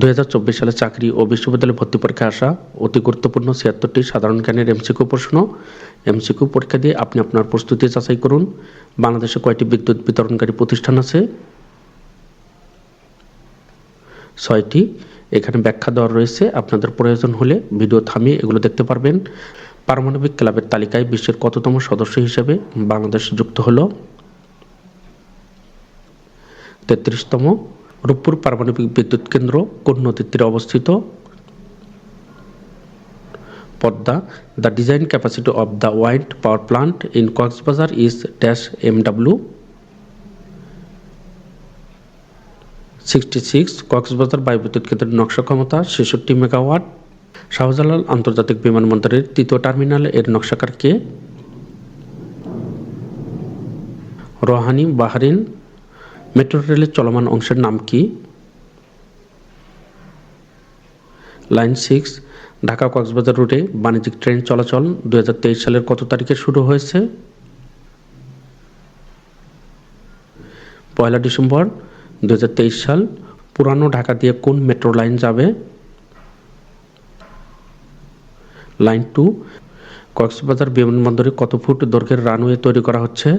দুই হাজার চব্বিশ সালে চাকরি ও বিশ্ববিদ্যালয় ভর্তি পরীক্ষায় আসা অতি গুরুত্বপূর্ণ ছিয়াত্তরটি সাধারণ জ্ঞানের এমসিকিউ প্রশ্ন। এমসিকিউ পরীক্ষা দিয়ে আপনি আপনার প্রস্তুতি যাচাই করুন। বাংলাদেশে কয়টি বিদ্যুৎ বিতরণকারী প্রতিষ্ঠান আছে? ছয়টি। এখানে ব্যাখ্যা দেওয়া রয়েছে। আপনাদের প্রয়োজন হলে ভিডিও থামিয়ে এগুলো দেখতে পারবেন। পারমাণবিক ক্লাবের তালিকায় বিশ্বের কততম সদস্য হিসেবে বাংলাদেশ যুক্ত হলো? তেত্রিশতম। রূপপুর পারমাণবিক বিদ্যুৎ কেন্দ্র, কোন নদীর তীরে অবস্থিত? Padma, the design capacity of the wind power plant in Cox's Bazar is dash M W sixty six, Cox's Bazar বায়ুবিদ্যুৎ কেন্দ্রের নকশা ক্ষমতা, ছেষট্টি মেগাওয়াট। শাহজালাল আন্তর্জাতিক বিমানবন্দরের তৃতীয় টার্মিনাল এর নকশাকার কে? রোহানি বাহরিন মেট্রো রেলের চলমান অংশের নাম কি? লাইন সিক্স, ঢাকা কক্সবাজার রুটে বাণিজ্যিক ট্রেন চলাচল দু হাজার তেইশ সালের কত তারিখে শুরু হয়েছে? পয়লা ডিসেম্বর দুই হাজার তেইশ সাল, পুরানো ঢাকা দিয়ে কোন মেট্রো লাইন যাবে? লাইন টু, কক্সবাজার বিমানবন্দরে কত ফুট দৈর্ঘ্যের রানওয়ে তৈরি করা হচ্ছে?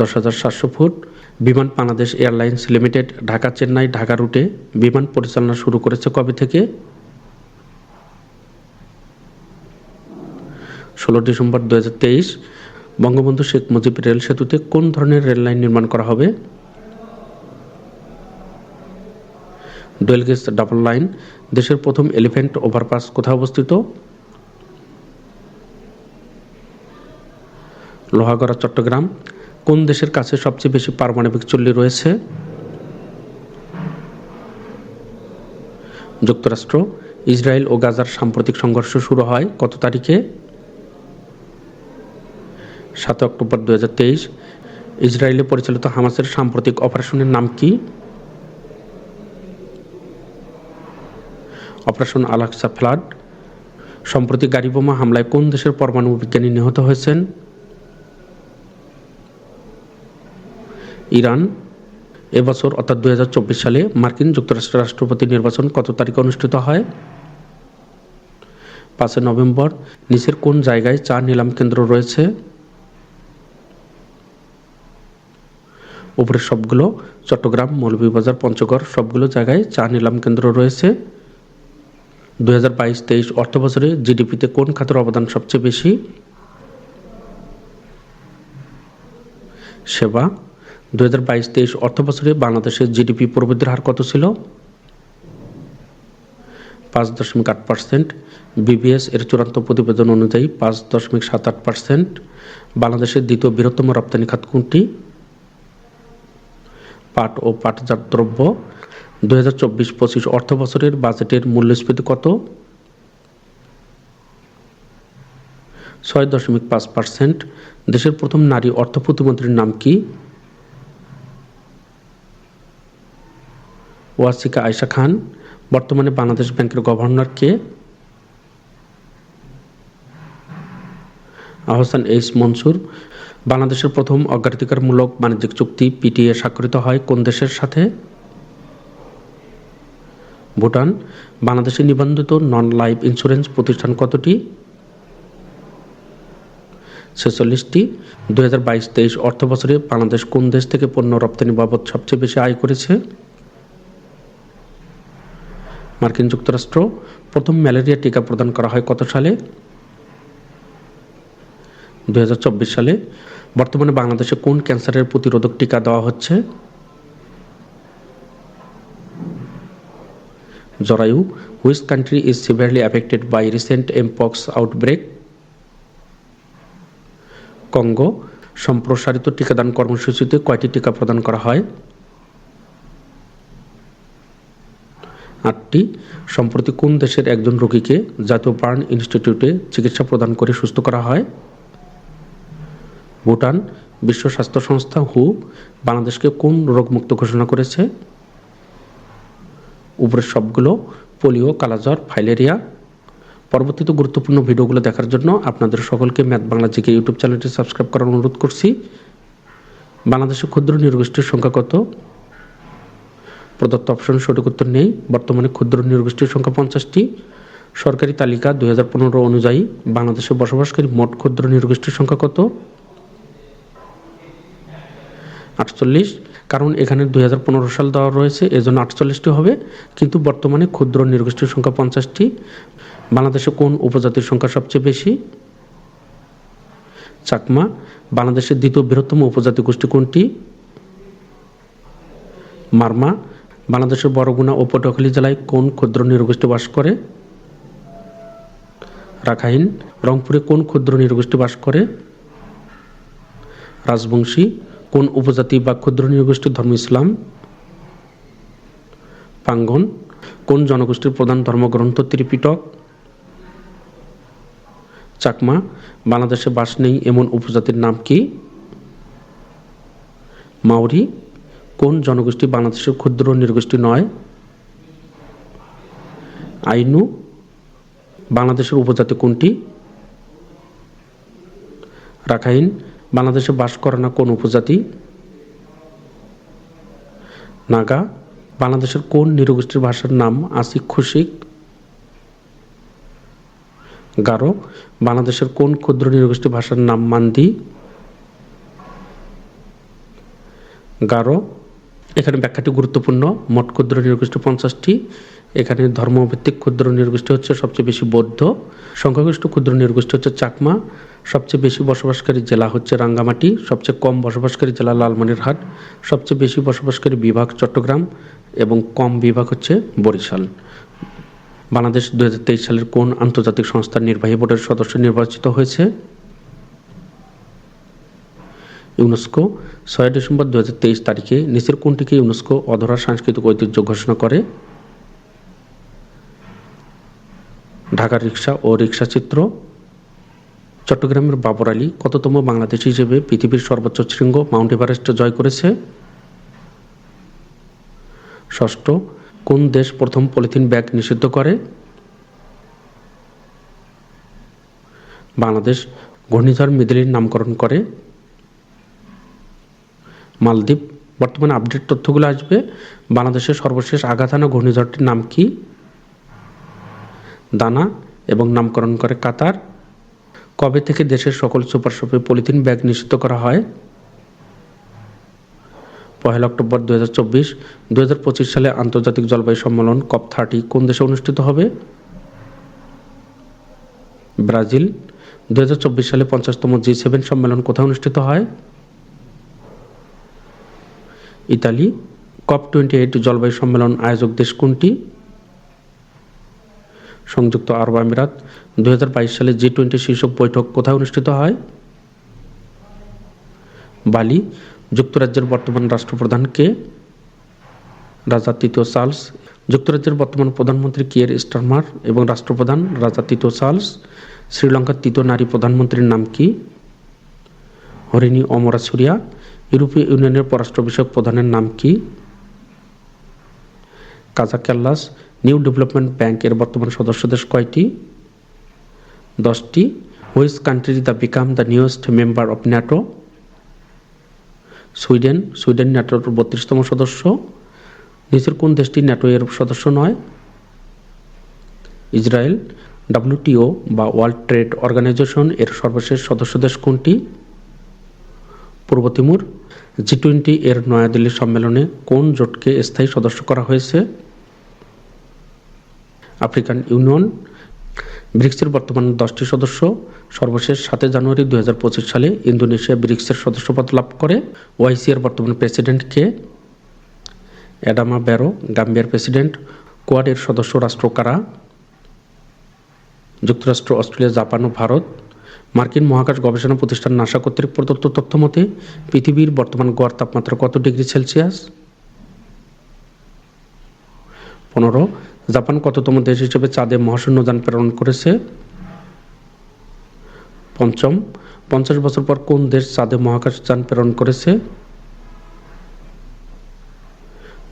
দশ হাজার সাতশো ফুট, বিমান বাংলাদেশ এয়ারলাইন্স লিমিটেড, ঢাকা চেন্নাই, ঢাকা রুটে বিমান পরিচালনা শুরু করেছে কবে থেকে? ষোলো ডিসেম্বর দু হাজার তেইশ, বঙ্গবন্ধু শেখ মুজিব রেল সেতুতে কোন ধরনের রেল লাইন নির্মাণ করা হবে? ডুয়েল গেজ ডাবল লাইন, দেশের প্রথম এলিফ্যান্ট ওভারপাস কোথায় অবস্থিত? লোহাগড়া, চট্টগ্রাম কোন দেশের কাছে সবচেয়ে বেশি পারমাণবিক চুল্লি রয়েছে? যুক্তরাষ্ট্র, ইসরায়েল ও গাজার সাম্প্রতিক সংঘর্ষ শুরু হয় কত তারিখে? সাত অক্টোবর দু হাজার তেইশ। ইসরায়েলে পরিচালিত হামাসের সাম্প্রতিক অপারেশনের নাম কি? Operation Al Aqsa flood. সম্প্রতি গাড়ি বোমা হামলায় কোন দেশের পরমাণু বিজ্ঞানী নিহত হয়েছেন? ইরান এবছর, অর্থাৎ দুই হাজার চব্বিশ সালে মার্কিন যুক্তরাষ্ট্রের রাষ্ট্রপতি নির্বাচন কত তারিখে অনুষ্ঠিত হয়? পাঁচই নভেম্বর, নিচের কোন জায়গায় চা নিলাম কেন্দ্র রয়েছে? উপরের সবগুলো, চট্টগ্রাম, মৌলভীবাজার, পঞ্চগড়, সবগুলো জায়গায় চা নিলাম কেন্দ্র রয়েছে। দু হাজার বাইশ তেইশ অর্থ বছরে জিডিপিতে কোন খাতের অবদান সবচেয়ে বেশি? সেবা দু হাজার বাইশ তেইশ অর্থ বছরে বাংলাদেশের জিডিপি প্রবৃদ্ধির হার কত ছিল? পাঁচ দশমিক আট পার্সেন্ট। বিবিএস এর চূড়ান্ত প্রতিবেদন অনুযায়ী পাঁচ দশমিক সাত আট পার্সেন্ট। বাংলাদেশের দ্বিতীয় বৃহত্তম রপ্তানি খাত কোনটি? পাট ও পাটজাত দ্রব্য। দু হাজার চব্বিশ পঁচিশ অর্থ বছরের বাজেটের মূল্যস্ফীতি কত? ছয় দশমিক পাঁচ পার্সেন্ট। দেশের প্রথম নারী অর্থ প্রতিমন্ত্রীর নাম কি? ওয়াসিকা আয়শা খান, বর্তমানে বাংলাদেশ ব্যাংকের গভর্নর কে আহসান এইচ মনসুর, বাংলাদেশের প্রথম অগ্রাধিকারমূলক বাণিজ্যিক চুক্তি পিটিএ স্বাক্ষরিত হয় কোন দেশের সাথে? ভুটান, বাংলাদেশে নিবন্ধিত নন লাইফ ইন্স্যুরেন্স প্রতিষ্ঠান কতটি? ছেচল্লিশটি। দু হাজার বাইশ তেইশ অর্থবছরে বাংলাদেশ কোন দেশ থেকে পণ্য রপ্তানি বাবদ সবচেয়ে বেশি আয় করেছে? মার্কিন যুক্তরাষ্ট্র প্রথম ম্যালেরিয়া টিকা প্রদান করা হয় কত সালে? দু হাজার চব্বিশ সালে। বর্তমানে বাংলাদেশে কোন ক্যান্সারের প্রতিরোধক টিকা দেওয়া হচ্ছে? জরায়ু which country is severely affected by recent mpox outbreak Congo, সম্প্রসারিত টিকাদান কর্মসূচিতে কয়টি টিকা প্রদান করা হয়? আটটি। সম্প্রতি কোন দেশের একজন রোগীকে জাতীয় বার্ন ইনস্টিটিউটে চিকিৎসা প্রদান করে সুস্থ করা হয়? ভুটান বিশ্ব স্বাস্থ্য সংস্থা হু বাংলাদেশকে কোন রোগমুক্ত ঘোষণা করেছে? উপরের সবগুলো, পোলিও, কালাজ্বর, ফাইলেরিয়া। পরবর্তীতে গুরুত্বপূর্ণ ভিডিওগুলো দেখার জন্য আপনাদের সকলকে ম্যাথ বাংলা জিকে ইউটিউব চ্যানেলটি সাবস্ক্রাইব করার অনুরোধ করছি। বাংলাদেশের ক্ষুদ্র নির্গোষ্ঠীর সংখ্যা কত? প্রদত্ত অপশন সঠিক উত্তর নেই। বর্তমানে ক্ষুদ্র নৃগোষ্ঠীর সংখ্যা পঞ্চাশটি। সরকারি তালিকা দুই হাজার পনেরো অনুযায়ী বাংলাদেশে বসবাসকারী মোট ক্ষুদ্র নৃগোষ্ঠীর সংখ্যা কত? আটচল্লিশ। কারণ এখানে দুই সাল দেওয়া রয়েছে, এজন্য আটচল্লিশটি হবে। কিন্তু বর্তমানে ক্ষুদ্র নৃগোষ্ঠীর সংখ্যা পঞ্চাশটি। বাংলাদেশে কোন উপজাতির সংখ্যা সবচেয়ে বেশি? চাকমা। বাংলাদেশের দ্বিতীয় বৃহত্তম উপজাতি গোষ্ঠী কোনটি? মারমা। বাংলাদেশের বরগুনা ও পটুয়াখালী জেলায় কোন ক্ষুদ্র নিরগোষ্ঠী বাস করে? রাখাইন। রংপুরে কোন ক্ষুদ্র নৃগোষ্ঠী বাস করে? রাজবংশী। কোন উপজাতি বা ক্ষুদ্র নৃগোষ্ঠীর ধর্ম ইসলাম? পাঙ্গন। কোন জনগোষ্ঠীর প্রধান ধর্মগ্রন্থ ত্রিপিটক? চাকমা। বাংলাদেশে বাস নেই এমন উপজাতির নাম কি? মাওরি কোন জনগোষ্ঠী বাংলাদেশের ক্ষুদ্র নৃগোষ্ঠী নয়? আইনু, বাংলাদেশের উপজাতি কোনটি? রাখাইন, বাংলাদেশে বাস করে না কোন উপজাতি? নাগা, বাংলাদেশের কোন নৃগোষ্ঠীর ভাষার নাম আসিক খুশিক? গারো, বাংলাদেশের কোন ক্ষুদ্র নৃগোষ্ঠী ভাষার নাম মান্দি গারো এখানে ব্যাখ্যাটি গুরুত্বপূর্ণ। মোট ক্ষুদ্র নৃগোষ্ঠী পঞ্চাশটি। এখানে ধর্মভিত্তিক ক্ষুদ্র নৃগোষ্ঠী হচ্ছে সবচেয়ে বেশি বৌদ্ধ। সংখ্যাগরিষ্ঠ ক্ষুদ্র নৃগোষ্ঠী হচ্ছে চাকমা। সবচেয়ে বেশি বসবাসকারী জেলা হচ্ছে রাঙ্গামাটি। সবচেয়ে কম বসবাসকারী জেলা লালমনিরহাট। সবচেয়ে বেশি বসবাসকারী বিভাগ চট্টগ্রাম এবং কম বিভাগ হচ্ছে বরিশাল। বাংলাদেশ দু হাজার তেইশ সালের কোন আন্তর্জাতিক সংস্থার নির্বাহী বোর্ডের সদস্য নির্বাচিত হয়েছে? ইউনেস্কো ছয় ডিসেম্বর দু হাজার তেইশ তারিখে নিচের কোনটিকে ইউনেস্কো অধরা সাংস্কৃতিক ঐতিহ্য ঘোষণা করে? ঢাকার রিক্সা ও রিক্সা চিত্র। চট্টগ্রামের বাবর আলী কততম বাংলাদেশ হিসেবে পৃথিবীর সর্বোচ্চ শৃঙ্গ মাউন্ট এভারেস্ট জয় করেছে? ষষ্ঠ, কোন দেশ প্রথম পলিথিন ব্যাগ নিষিদ্ধ করে? বাংলাদেশ, ঘূর্ণিঝড় মিদিলির নামকরণ করে। মালদ্বীপ। বর্তমানে আপডেট তথ্যগুলো আসবে। বাংলাদেশের সর্বশেষ আঘাত আনা ঘূর্ণিঝড়টির নাম কি? দানা এবং নামকরণ করে কাতার। কবে থেকে দেশের সকল সুপার শপে পলিথিন ব্যাগ নিষিদ্ধ করা হয়? পহেলা অক্টোবর দু হাজার চব্বিশ দু হাজার পঁচিশ সালে আন্তর্জাতিক জলবায়ু সম্মেলন কপ থার্টি কোন দেশে অনুষ্ঠিত হবে? ব্রাজিল দু হাজার চব্বিশ সালে পঞ্চাশতম জি সেভেন সম্মেলন কোথায় অনুষ্ঠিত হয়? ইতালি, কপ টোয়েন্টি এইট জলবায়ু সম্মেলন আয়োজক দেশ কোনটি? সংযুক্ত আরব আমিরাত দু হাজার বাইশ সালে জি টোয়েন্টি শীর্ষক বৈঠক কোথায় অনুষ্ঠিত হয়? বালি, যুক্তরাজ্যের বর্তমান রাষ্ট্রপ্রধান কে? রাজা তৃতীয় চার্লস যুক্তরাজ্যের বর্তমান প্রধানমন্ত্রী কিয়ের স্টারমার এবং রাষ্ট্রপ্রধান রাজা তৃতীয় চার্লস শ্রীলঙ্কার তৃতীয় নারী প্রধানমন্ত্রীর নাম কি? হরিণী অমরা সুরিয়া ইউরোপীয় ইউনিয়নের পররাষ্ট্র বিষয়ক প্রধানের নাম কি? কাজাকাল্লাস নিউ ডেভেলপমেন্ট ব্যাংকের বর্তমান সদস্য দেশ কয়টি? দশটি। Which country the became the newest member of NATO. Sweden. Sweden ন্যাটোর বত্রিশতম সদস্য। নিচের কোন দেশটি ন্যাটো এর সদস্য নয়? ইসরায়েল। ডাব্লিউটিও বা ওয়ার্ল্ড ট্রেড অর্গানাইজেশন এর সর্বশেষ সদস্য দেশ কোনটি? পূর্ব তিমুর জি টোয়েন্টি এর নয়াদিল্লি সম্মেলনে কোন জোটকে স্থায়ী সদস্য করা হয়েছে? আফ্রিকান ইউনিয়ন, ব্রিক্সের বর্তমান দশটি সদস্য, সর্বশেষ সাতই জানুয়ারি দু হাজার পঁচিশ সালে ইন্দোনেশিয়া ব্রিক্সের সদস্যপদ লাভ করে। ওআইসি এর বর্তমান প্রেসিডেন্ট কে? অ্যাডামা ব্যারো, গাম্বিয়ার প্রেসিডেন্ট। কোয়াডের সদস্য রাষ্ট্র কারা? যুক্তরাষ্ট্র, অস্ট্রেলিয়া, জাপান ও ভারত। মার্কিন মহাকাশ গবেষণা প্রতিষ্ঠান নাসা কর্তৃক প্রদত্ত তথ্য মতে, পৃথিবীর বর্তমান গড় তাপমাত্রা কত ডিগ্রি সেলসিয়াস? পনেরো, জাপান কততম দেশ হিসেবে চাঁদে মহাশূন্যযান প্রেরণ করেছে? পঞ্চম, পঞ্চাশ বছর পর কোন দেশ চাঁদে মহাকাশ যান প্রেরণ করেছে?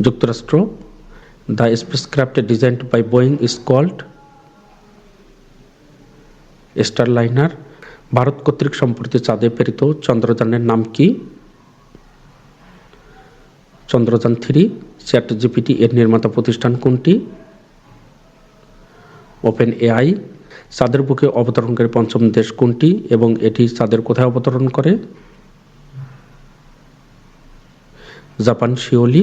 যুক্তরাষ্ট্র, the spacecraft designed by Boeing is called Starliner. Bharat কর্তৃক সম্প্রতি চাঁদে প্রেরিত চন্দ্রযানের নাম কি? চন্দ্রযান থ্রি চ্যাট জিপিটি এর নির্মাতা প্রতিষ্ঠান কোনটি? ওপেন এআই চাঁদের বুকে অবতরণকারী পঞ্চম দেশ কোনটি এবং এটি চাঁদের কোথায় অবতরণ করে? জাপান শিওলি